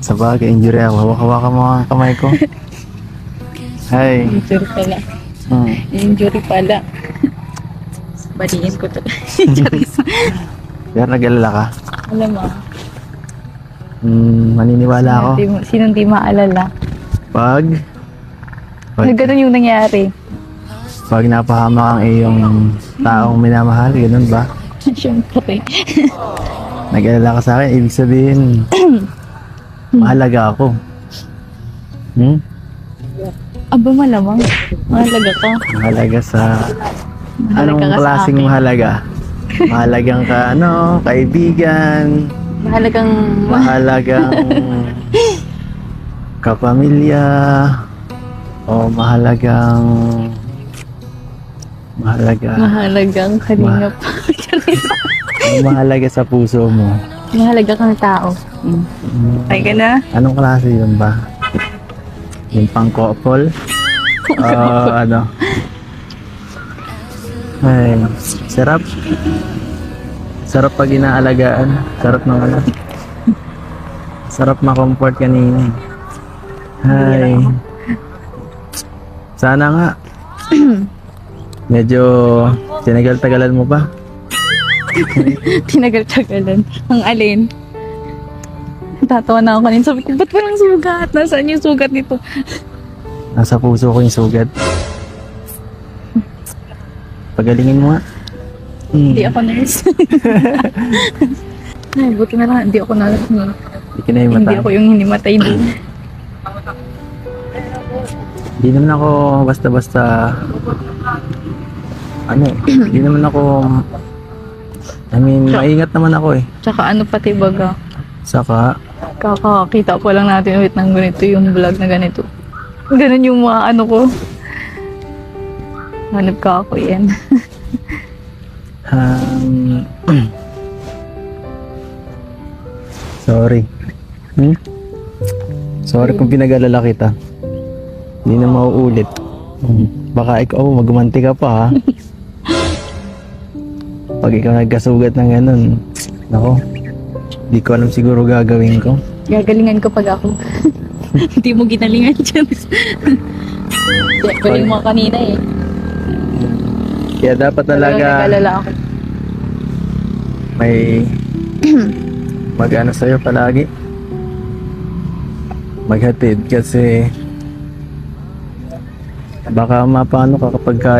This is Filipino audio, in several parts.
Sa bagay, injury ako. Hawak-hawakan mo ang kamay ko. Hi. Injury pala. Hmm. Injury pala. Baliin ko to. Charis. Pero nag-alala ka? Alam mo, Hmm, maniniwala ako. sinong di maalala? Pag, pag, ganun yung nangyari. pag napahamak ang iyong taong minamahal, ganun ba? Siyempre. Nag-alala ka sa akin, ibig sabihin, mahalaga ako. Hmm? Aba malamang. Mahalaga ka. Mahalaga sa... Mahalaga Anong ka sa klaseng akin. mahalaga? Mahalagang ka, ano, kaibigan, Mahalagang... mahalagang kapamilya, o mahalagang... Mahalaga... Mahalagang kalingap. Ano mahalaga sa puso mo? Mahalaga kang tao. Mm. Ay ka na? Anong klase yun ba? Yung pang couple? O ano? Ay, sarap. Sarap pag inaalagaan. Sarap ng ano. Sarap ma-comfort kanina. Ay. Sana nga. Medyo tinagal-tagalan mo ba? Tinagal-tagalan. Ang alin? Tatawa na ako kanina. Sabi ko, ba't walang sugat? Nasaan yung sugat nito? Nasa puso ko yung sugat. Pagalingin mo nga. Hmm. Hindi ako nurse. Ay, buti na lang. Hindi ako no. Hindi ka na Hindi himata. ako yung hinimatay din. Hindi naman ako basta-basta ano eh, hindi naman ako I mean, maingat naman ako eh. Tsaka ano pati baga. Saka, Kakakita ko lang natin ulit ng ganito yung vlog na ganito. Ganun yung mga ano ko. Hanap ka ako yan. um, sorry. Hmm? Sorry kung pinag-alala kita. Hindi na mauulit. Hmm. Baka ikaw, magumanti ka pa ha. Pag ikaw nagkasugat ng ganun, nako, di ko alam siguro gagawin ko. Gagalingan ko pag ako. Hindi mo ginalingan dyan. Kaya galing mo kanina eh. Kaya dapat talaga nag-alala ako. may mag-ano sa'yo palagi. Maghatid kasi baka mapano ka kapag ka,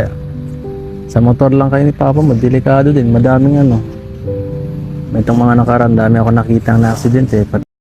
sa motor lang kayo ni Papa mo, delikado din. Madaming ano. Itong mga nakaraan, dami ako nakita na accident eh.